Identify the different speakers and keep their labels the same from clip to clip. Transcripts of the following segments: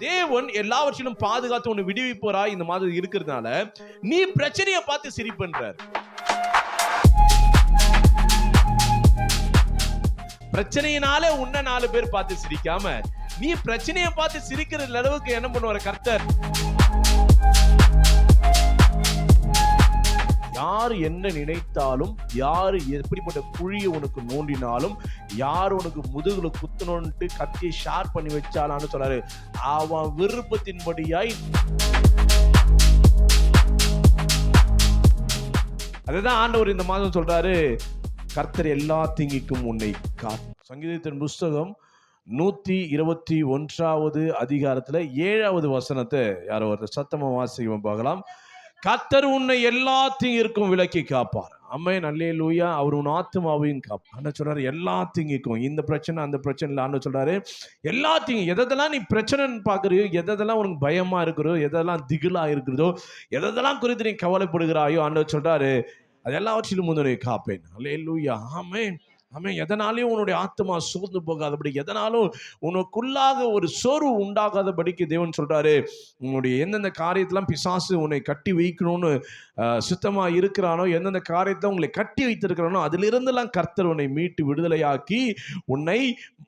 Speaker 1: தேவன் எல்லாவற்றிலும் பாதுகாத்து உன்னை விடுவிப்போராய் இந்த மாதிரி இருக்கிறதுனால நீ பிரச்சனையை பார்த்து சிரிப்புன்றார் பிரச்சனையினால உன்ன நாலு பேர் பார்த்து சிரிக்காம நீ பிரச்சனையை பார்த்து சிரிக்கிற அளவுக்கு என்ன பண்ணுவார் கர்த்தர்? யார் என்ன நினைத்தாலும் யார் எப்படிப்பட்ட குழியை உனக்கு நோண்டினாலும் யார் உனக்கு முதுகுல குத்தணும்ட்டு கத்தியை ஷார்ப் பண்ணி வச்சாலான்னு சொல்றாரு அவன் விருப்பத்தின்படியாய் அதுதான் ஆண்டவர் இந்த மாதம் சொல்றாரு. கர்த்தர் எல்லா திங்கிக்கும் உன்னை கா சங்கீதத்தின் புஸ்தகம் நூத்தி இருபத்தி ஒன்றாவது அதிகாரத்துல ஏழாவது வசனத்தை யாரோ ஒரு சத்தமா வாசிக்கும் பார்க்கலாம். கர்த்தர் உன்னை எல்லா தீங்கிற்கும் விலக்கி காப்பார். அம்மே நல்லே லூயா அவர் உன் ஆத்மாவையும் காப். அண்ணா சொல்றாரு எல்லாத்தையும் இந்த பிரச்சனை அந்த பிரச்சனை இல்லை அண்ணா சொல்றாரு எல்லாத்தையும் எதெல்லாம் நீ பிரச்சனைன்னு பார்க்குறியோ எதெல்லாம் உனக்கு பயமா இருக்கிறதோ எதெல்லாம் திகிலா இருக்கிறதோ எதெல்லாம் குறித்து நீ கவலைப்படுகிறாயோ ஆண்டவர் சொல்றாரு அது எல்லாவற்றிலும் உன்னை காப்பேன். அல்லே லூயா ஆமே ஆமென். எதனாலையும் உன்னுடைய ஆத்மா சோர்ந்து போகாதபடி எதனாலும் உனக்குள்ளாக ஒரு சோர்வு உண்டாகாதபடிக்கு தேவன் சொல்றாரு உன்னுடைய எந்தெந்த காரியத்தெல்லாம் பிசாசு உன்னை கட்டி வைக்கணும்னு சுத்தமாக இருக்கிறானோ எந்தெந்த காரியத்தை உங்களை கட்டி வைத்திருக்கிறானோ அதிலிருந்தெல்லாம் கர்த்தர் உன்னை மீட்டு விடுதலையாக்கி உன்னை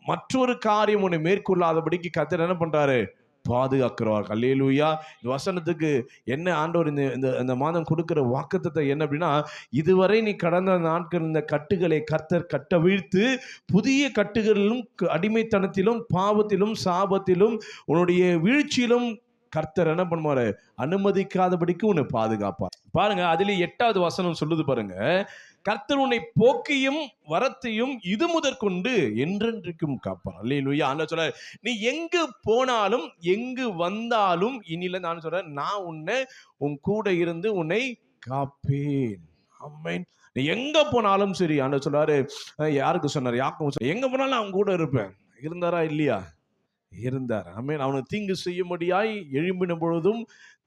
Speaker 1: மற்றொரு காரியம் உன்னை மேற்கொள்ளாதபடிக்கு கர்த்தர் என்ன பண்றாரு? பாதுகாக்கிறவர் அல்லேலூயா. இந்த வசனத்துக்கு என்ன ஆண்டவர் இந்த இந்த இந்த மாதம் கொடுக்குற வாக்குத்தத்தை என்ன அப்படின்னா இதுவரை நீ கடந்த நாட்கள் இந்த கட்டுகளை கர்த்தர் கட்ட வீழ்த்து புதிய கட்டுகளிலும் க- அடிமைத்தனத்திலும் பாவத்திலும் சாபத்திலும் உன்னுடைய வீழ்ச்சியிலும் கர்த்தர் என்ன பண்ணுவார்? அனுமதிக்காதபடிக்கு உன்னை பாதுகாப்பார். பாருங்க அதுல எட்டாவது வசனம் சொல்லுது பாருங்க. கர்த்தர் உன்னை போக்கியும் வரத்தையும் இது முதற்கொண்டு என்றென்றைக்கும் காப்பார். அல்லேலூயா. ஆண்டவர் சொல்றாரு நீ எங்கு போனாலும் எங்கு வந்தாலும் இனியில நான் சொல்றேன் நான் உன்னை உன் கூட இருந்து உன்னை காப்பேன். அம்மேன் நீ எங்க போனாலும் சரி ஆண்டவர் சொல்றாரு. யாருக்கு சொன்னார்? யாக்கும் சொன்னார். எங்க போனாலும் அவன் கூட இருப்பேன். இருந்தாரா இல்லையா? இருந்தார். அம்மேன் அவனுக்கு தீங்கு செய்யும்படியாய் எழும்பின பொழுதும்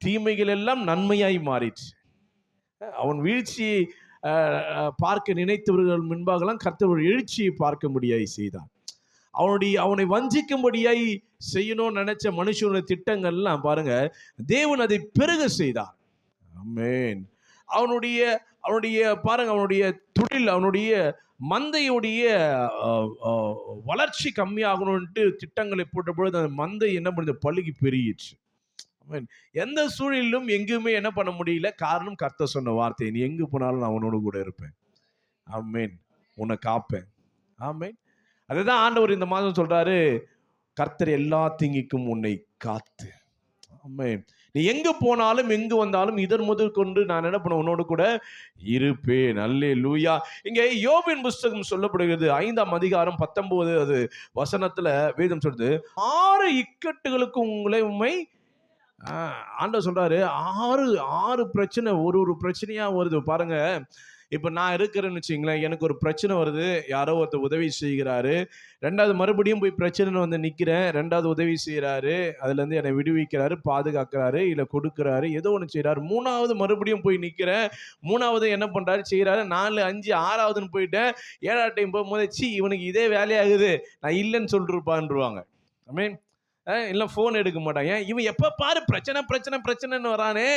Speaker 1: தீமைகள் எல்லாம் நன்மையாய் மாறிடுச்சு அவன் வீழ்ச்சியை பார்க்க நினைத்தவர்கள் முன்பாகலாம் கர்த்தர் ஒரு எழுச்சியை பார்க்க முடியாய் செய்தான் அவனுடைய அவனை வஞ்சிக்கும்படியாய் செய்யணும்னு நினைச்ச மனுஷனுடைய திட்டங்கள்லாம் பாருங்க தேவன் அதை பெருக செய்தார். ஆமென் அவனுடைய அவனுடைய பாருங்க அவனுடைய தொழில் அவனுடைய மந்தையுடைய வளர்ச்சி கம்மியாகணும்ட்டு திட்டங்களை போட்ட பொழுது அந்த மந்தை என்ன பண்ணுது? பழுகி பெருகிச்சு ஆமென். எந்த சூழலிலும் எங்கேயுமே என்ன பண்ண முடியல. காரணம் கர்த்தர் சொன்ன வார்த்தை. நீ எங்கு போனாலும் நான் உன்னோடு கூட இருப்பேன். ஆமேன் உன்னை காப்பேன். ஆமேன் அதுதான் ஆண்டவர் இந்த மாதம் சொல்றாரு. கர்த்தர் எல்லா திங்கிக்கும் உன்னை காத்து. ஆமேன் நீ எங்க போனாலும் எங்கு வந்தாலும் இதன் முதல் கொண்டு நான் என்ன பண்ண உன்னோடு கூட இருப்பேன். நல்லே லூயா இங்கே யோபின் புஸ்தகம் சொல்லப்படுகிறது. ஐந்தாம் அதிகாரம் பத்தொன்பது அது வசனத்துல வேதம் சொல்றது ஆறு இக்கட்டுகளுக்கு உங்களை உண்மை ஆண்டவர் சொல்றாரு ஆறு ஆறு பிரச்சனை ஒரு ஒரு பிரச்சனையா வருது. பாருங்க இப்போ நான் இருக்கிறேன்னு வச்சுங்களேன் எனக்கு ஒரு பிரச்சனை வருது யாரோ ஒருத்தர் உதவி செய்கிறாரு. ரெண்டாவது மறுபடியும் போய் பிரச்சனை வந்து நிற்கிறேன் ரெண்டாவது உதவி செய்கிறாரு அதுலேருந்து என்னை விடுவிக்கிறாரு பாதுகாக்கிறாரு இல்லை கொடுக்குறாரு ஏதோ ஒன்று செய்கிறாரு மூணாவது மறுபடியும் போய் நிற்கிறேன் மூணாவது என்ன பண்ணுறாரு செய்கிறாரு நாலு அஞ்சு ஆறாவதுன்னு போயிட்டேன். ஏழாவது டைம் போகும்போது சி இவனுக்கு இதே வேலையாகுது. நான் இல்லைன்னு சொல்லிருப்பான்ருவாங்க. ஐ மீன் இல்லை ஃபோன் எடுக்க மாட்டான். ஏன்? இவன் எப்போ பாரு பிரச்சனை பிரச்சனை பிரச்சனைன்னு வரானே.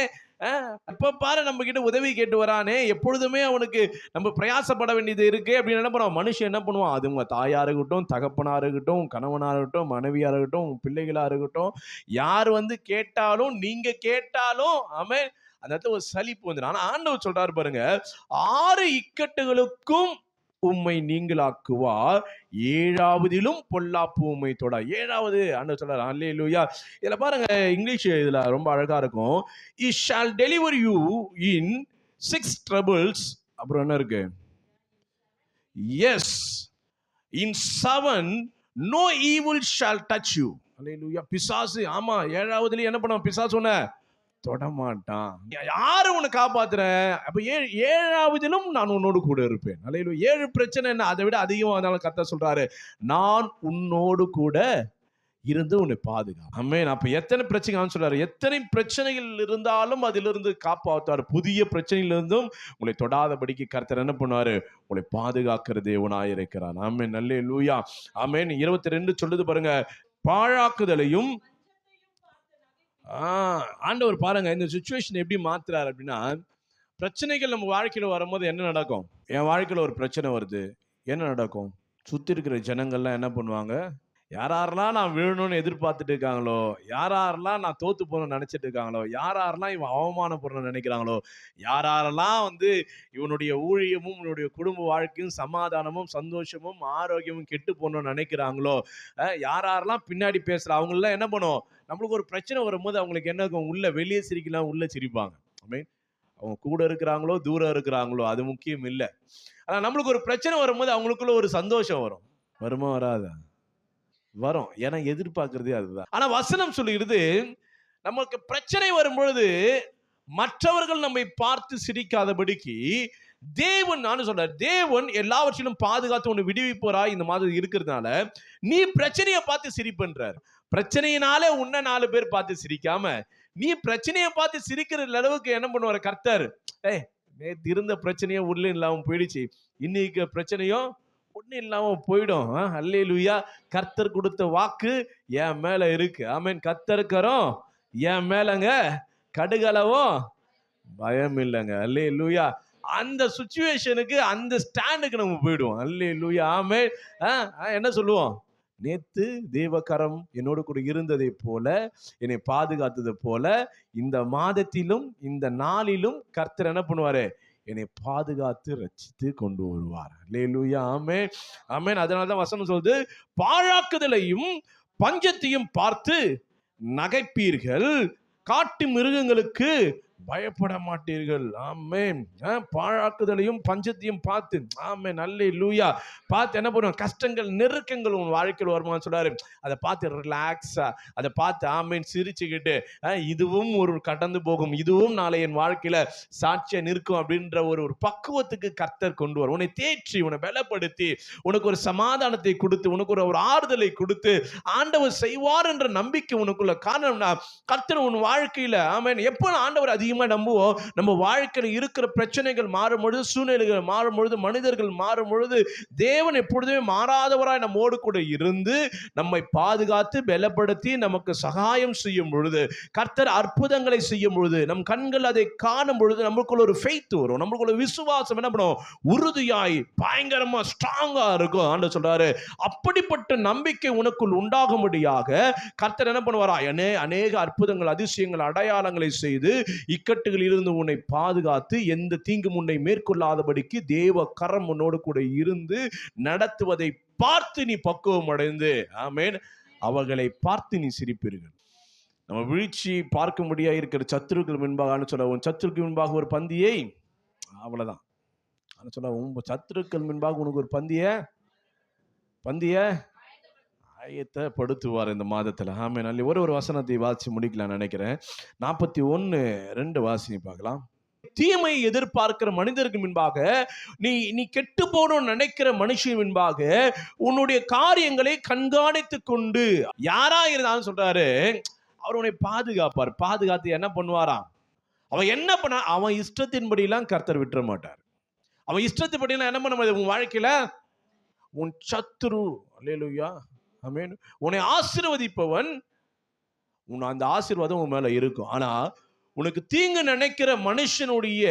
Speaker 1: எப்போ பாரு நம்மக்கிட்ட உதவி கேட்டு வரானே. எப்பொழுதுமே அவனுக்கு நம்ம பிரயாசப்பட வேண்டியது இருக்குது அப்படின்னு என்ன பண்ணுவான்? மனுஷன் என்ன பண்ணுவான்? அது உங்கள் தாயாக இருக்கட்டும் தகப்பனாக இருக்கட்டும் கணவனாக இருக்கட்டும் மனைவியாக இருக்கட்டும் பிள்ளைகளாக இருக்கட்டும் யார் வந்து கேட்டாலும் நீங்கள் கேட்டாலும் அவன் அந்த இடத்துல ஒரு சலிப்பு வந்துடும் ஆனால் ஆண்டவர் சொல்கிறார் பாருங்க ஆறு இக்கட்டுகளுக்கும் உம்மை நீங்களாக்குவார். ஏழாவதிலும் பொல்லாப்பு உம்மை தொட. ஏழாவது ஆண்டவர் அல்லே லூயா இதில் பாருங்க இங்கிலீஷ் இதில் ரொம்ப அழகாக இருக்கும். He shall deliver you in six troubles அப்புறம் என்ன இருக்கு? Yes in seven no evil shall touch you அல்லேலூயா. பிசாசு ஆமாம் ஏழாவதுலேயும் என்ன பண்ணுவோம் பிசாசு ஒன்று தொடமாட்டான். யாரு உன்னை காப்பாத்துறேன் அப்ப ஏழு ஏழாவதிலும் நான் உன்னோடு கூட இருப்பேன். அலையில ஏழு பிரச்சனை என்ன? அதை விட அதிகமாக இருந்தாலும் கத்த சொல்றாரு நான் உன்னோடு கூட இருந்து உன்னை பாதுகா அம்மேன் அப்ப எத்தனை பிரச்சனை சொல்றாரு? எத்தனை பிரச்சனைகள் இருந்தாலும் அதிலிருந்து காப்பாற்றுவார் புதிய பிரச்சனையிலிருந்தும் உங்களை தொடாதபடிக்கு கர்த்தர் என்ன பண்ணுவாரு? உங்களை பாதுகாக்கிற தேவனாய் இருக்கிறார். ஆமென் நல்லே லூயா ஆமேன் இருபத்தி ரெண்டு சொல்லுது பாருங்க பாழாக்குதலையும் ஆண்டவர் பாருங்க இந்த சுச்சுவேஷன் எப்படி மாத்துறாரு அப்படின்னா பிரச்சனைகள் நம்ம வாழ்க்கையில் வரும்போது என்ன நடக்கும்? என் வாழ்க்கையில் ஒரு பிரச்சனை வருது. என்ன நடக்கும்? சுற்றி இருக்கிற ஜனங்கள்லாம் என்ன பண்ணுவாங்க? யாரெல்லாம் நான் விழணும்னு எதிர்பார்த்துட்டு இருக்காங்களோ யாரெல்லாம் நான் தோத்து போகணும்னு நினைச்சிட்டு இருக்காங்களோ யாரெல்லாம் இவன் அவமானப்படணும்னு நினைக்கிறாங்களோ யாரெல்லாம் வந்து இவனுடைய ஊழியமும் இவனுடைய குடும்ப வாழ்க்கையும் சமாதானமும் சந்தோஷமும் ஆரோக்கியமும் கெட்டு போகணும்னு நினைக்கிறாங்களோ யாரெல்லாம் பின்னாடி பேசுகிற அவங்களெல்லாம் என்ன பண்ணுவோம் நம்மளுக்கு ஒரு பிரச்சனை வரும்போது அவங்களுக்கு என்ன இருக்கும்? உள்ள வெளியே சிரிக்கலாம் உள்ள சிரிப்பாங்க. I அவங்க கூட இருக்கிறாங்களோ தூரம் இருக்கிறாங்களோ அது முக்கியம் இல்லை. ஆனால் நம்மளுக்கு ஒரு பிரச்சனை வரும்போது அவங்களுக்குள்ள ஒரு சந்தோஷம் வரும். வருமா வராதா? வரும். ஏன்னா எதிர்பார்க்கறதே அதுதான். ஆனா வசனம் சொல்லுகிறது நமக்கு பிரச்சனை வரும்பொழுது மற்றவர்கள் நம்மை பார்த்து சிரிக்காதபடிக்கு தேவன் நான் சொல்ற தேவன் எல்லாவற்றிலும் பாதுகாத்து ஒன்று விடுவிப்போராய் இந்த மாதிரி இருக்கிறதுனால நீ பிரச்சனையை பார்த்து சிரிப்புன்றார். பிரச்சனையினாலே உன்னை நாலு பேர் பார்த்து சிரிக்காம நீ பிரச்சனையை பார்த்து சிரிக்கிற அளவுக்கு என்ன பண்ணுவார்? கர்த்தர் ஏ நேத்து இருந்த பிரச்சனையோ உள்ள இல்லாமல் போயிடுச்சு. இன்னைக்கு பிரச்சனையும் பொண்ணு இல்லாம போயிடும். அல்லே லுயா கர்த்தர் கொடுத்த வாக்கு என் மேல இருக்கு. ஆமீன். கர்த்தருக்கரும் என் மேலங்க கடுகளவும் பயம் இல்லைங்க. அல்லே லூயா அந்த சுச்சுவேஷனுக்கு அந்த ஸ்டாண்டுக்கு நம்ம போயிடுவோம். அல்லே லூயா ஆமே என்ன சொல்லுவோம்? நேத்து தேவகரம் என்னோடு கூட இருந்ததை போல என்னை பாதுகாத்தது போல இந்த மாதத்திலும் இந்த நாளிலும் கர்த்தர் என்ன பண்ணுவாரு? என்னை பாதுகாத்து ரச்சித்து கொண்டு வருவார். லேலூயா ஆமே ஆமேன் அதனால தான் வசனம் சொல்லுது பாழாக்குதலையும் பஞ்சத்தையும் பார்த்து நகைப்பீர்கள். காட்டு மிருகங்களுக்கு பயப்பட மாட்டீர்கள் ஆமேன் பாழாக்குதலையும் பஞ்சத்தையும் பார்த்து ஆமே நல்ல லூயா பார்த்து என்ன பண்ணுவோம்? கஷ்டங்கள் நெருக்கங்கள் உன் வாழ்க்கையில் வருமான்னு சொல்றாரு. அதை பார்த்து ரிலாக்ஸா அதை பார்த்து ஆமேன் சிரிச்சுக்கிட்டு இதுவும் ஒரு கடந்து போகும். இதுவும் நாளை என் வாழ்க்கையில சாட்சியா நிற்கும் அப்படின்ற ஒரு ஒரு பக்குவத்துக்கு கர்த்தர் கொண்டு வரும். உன்னை தேற்றி உன்னை பலப்படுத்தி உனக்கு ஒரு சமாதானத்தை கொடுத்து உனக்கு ஒரு ஒரு ஆறுதலை கொடுத்து ஆண்டவர் செய்வார் என்ற நம்பிக்கை உனக்குள்ள காரணம்னா கர்த்தர் உன் வாழ்க்கையில ஆமேன் எப்போ ஆண்டவர் அதிகம் அதிகமாக நம்புவோம்? நம்ம வாழ்க்கையில் இருக்கிற பிரச்சனைகள் மாறும் பொழுது சூழ்நிலைகள் மாறும் பொழுது மனிதர்கள் மாறும் பொழுது தேவன் எப்பொழுதுமே மாறாதவராய் நம்மோடு கூட இருந்து நம்மை பாதுகாத்து பலப்படுத்தி நமக்கு சகாயம் செய்யும் பொழுது கர்த்தர் அற்புதங்களை செய்யும் பொழுது நம் கண்கள் அதை காணும் பொழுது நம்மளுக்குள்ள ஒரு ஃபெய்த் வரும். நம்மளுக்குள்ள விசுவாசம் என்ன பண்ணும்? உறுதியாய் பயங்கரமா ஸ்ட்ராங்கா இருக்கும். ஆண்டு சொல்றாரு அப்படிப்பட்ட நம்பிக்கை உனக்குள் உண்டாகும்படியாக கர்த்தர் என்ன பண்ணுவாரா? அனே அநேக அற்புதங்கள் அதிசயங்கள் அடையாளங்களை செய்து இக்கட்டுகளில் இருந்து உன்னை பாதுகாத்து எந்த தீங்கும் உன்னை மேற்கொள்ளாதபடிக்கு தேவ கரம் உன்னோடு கூட இருந்து நடத்துவதை பார்த்து நீ பக்குவம் அடைந்து. ஆமேன். அவர்களை பார்த்து நீ சிரிப்பீர்கள். நம்ம வீழ்ச்சி பார்க்க முடியா இருக்கிற சத்துருக்கள் முன்பாக சொல்ல உன் சத்துருக்கு முன்பாக ஒரு பந்தியை. அவ்வளவுதான். சொல்ல உன் சத்துருக்கள் முன்பாக உனக்கு ஒரு பந்திய பந்திய ஆயத்தப்படுத்துவார் இந்த மாதத்தில். ஆமே நல்ல ஒரு ஒரு வசனத்தை வாசி முடிக்கலாம் நினைக்கிறேன். நாற்பத்தி ஒன்னு ரெண்டு வாசி பார்க்கலாம். தீமை எதிர்பார்க்கிற மனிதருக்கு முன்பாக நீ நீ கெட்டு போகணும்னு நினைக்கிற மனுஷன் முன்பாக உன்னுடைய காரியங்களை கண்காணித்து கொண்டு யாரா இருந்தாலும் சொல்றாரு அவர் உன்னை பாதுகாப்பார். பாதுகாத்து என்ன பண்ணுவாராம்? அவன் என்ன பண்ண அவன் இஷ்டத்தின்படியெல்லாம் கர்த்தர் விட்டுற மாட்டார். அவன் இஷ்டத்தின்படியெல்லாம் என்ன பண்ண முடியாது உன் வாழ்க்கையில? உன் சத்துரு அல்லேலூயா ஆமென். உன்னை ஆசீர்வதிப்பவன் உன் அந்த ஆசீர்வாதம் உன் மேலே இருக்கும். ஆனால் உனக்கு தீங்கு நினைக்கிற மனுஷனுடைய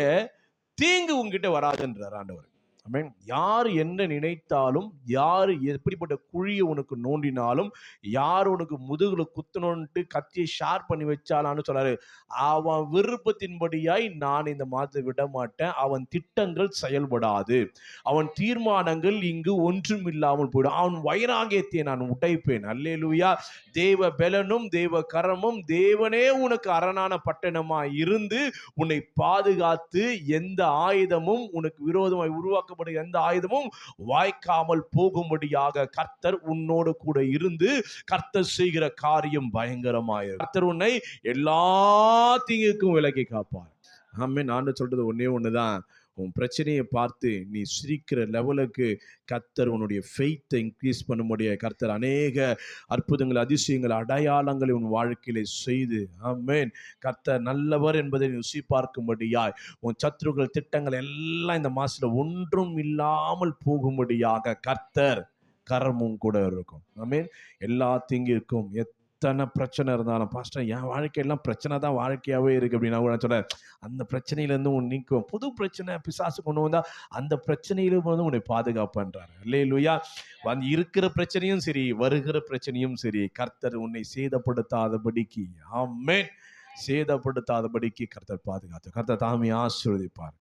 Speaker 1: தீங்கு உங்ககிட்ட வராதுன்றார் ஆண்டவர். யார் என்ன நினைத்தாலும் யார் எப்படிப்பட்ட குழியை உனக்கு நோண்டினாலும் யார் உனக்கு முதுகுல குத்தணும்ட்டு கத்தியை ஷார் பண்ணி வச்சாலான்னு சொல்றாரு அவன் விருப்பத்தின்படியாய் நான் இந்த மாதத்தை விட மாட்டேன் அவன் திட்டங்கள் செயல்படாது. அவன் தீர்மானங்கள் இங்கு ஒன்றும் இல்லாமல் போயிடும். அவன் வைராகியத்தை நான் உடைப்பேன். அல்லேலூயா. தேவ பலனும் தேவ கரமும் தேவனே உனக்கு அரணான பட்டணமா இருந்து உன்னை பாதுகாத்து எந்த ஆயுதமும் உனக்கு விரோதமாய் உருவாக்கப்படுகிற எந்த ஆயுதமும் வாய்க்காமல் போகும்படியாக கர்த்தர் உன்னோடு கூட இருந்து கர்த்தர் செய்கிற காரியம் பயங்கரமாயிரு. கர்த்தர் உன்னை எல்லா தீங்குக்கும் விலக்கி காப்பார். ஆமே நான் சொல்றது ஒன்னே ஒண்ணுதான். உன் பிரச்சனையை பார்த்து நீ சிரிக்கிற லெவலுக்கு கர்த்தர் உன்னுடைய ஃபெய்த்தை இன்க்ரீஸ் பண்ணும்படிய கர்த்தர் அநேக அற்புதங்கள் அதிசயங்கள் அடையாளங்களை உன் வாழ்க்கையில செய்து. ஆமேன் கர்த்தர் நல்லவர் என்பதை நீ ருசி பார்க்கும்படியாய். உன் சத்துருக்கள் திட்டங்கள் எல்லாம் இந்த மாசத்துல ஒன்றும் இல்லாமல் போகும்படியாக கர்த்தர் கரமும் கூட இருக்கும். ஆமென் எல்லா எத் எத்தனை பிரச்சனை இருந்தாலும் பாஸ்டர் என் வாழ்க்கையெல்லாம் பிரச்சனை தான் வாழ்க்கையாகவே இருக்குது அப்படின்னா கூட நான் சொல்கிறேன் அந்த பிரச்சனையிலேருந்து உன் நீக்கும் புது பிரச்சனை பிசாசு கொண்டு வந்தால் அந்த பிரச்சனையிலும் வந்து உன்னை பாதுகாப்புன்றாரு. இல்லையா வந்து இருக்கிற பிரச்சனையும் சரி வருகிற பிரச்சனையும் சரி கர்த்தர் உன்னை சேதப்படுத்தாதபடிக்கு ஆமென். சேதப்படுத்தாதபடிக்கு கர்த்தர் பாதுகாத்து கர்த்தர் தாமே ஆசீர்வதிப்பார்.